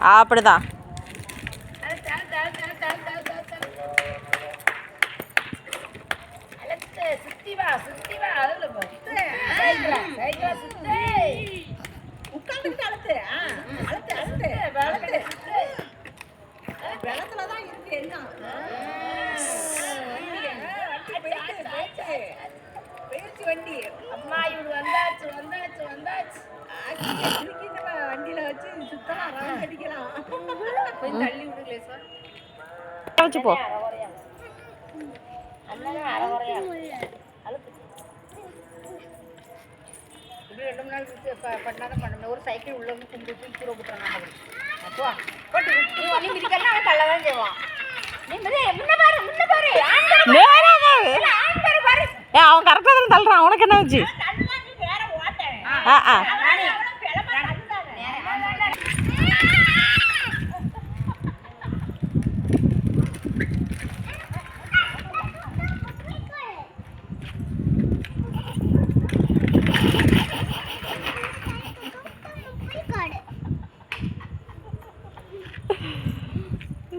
அப்படிதான். வா ஆ, தான் இருக்கு வண்டி அம்மா இவரு வந்தாச்சு வந்தாச்சு வந்தாச்சு. வச்சு போ. ரெண்டு மூணு நாள் பண்ணாதான் பண்ணணும். ஒரு சைக்கிள் உள்ள வந்து கும்பிட்டு விட்டுறாங்க அப்போ நீ மிதிக்கலாம் அவன் தள்ள தான் செய்வான் அவன் கரெக்டாக தான் தள்ளுறான். உனக்கு என்ன வச்சு ஆ ஆ.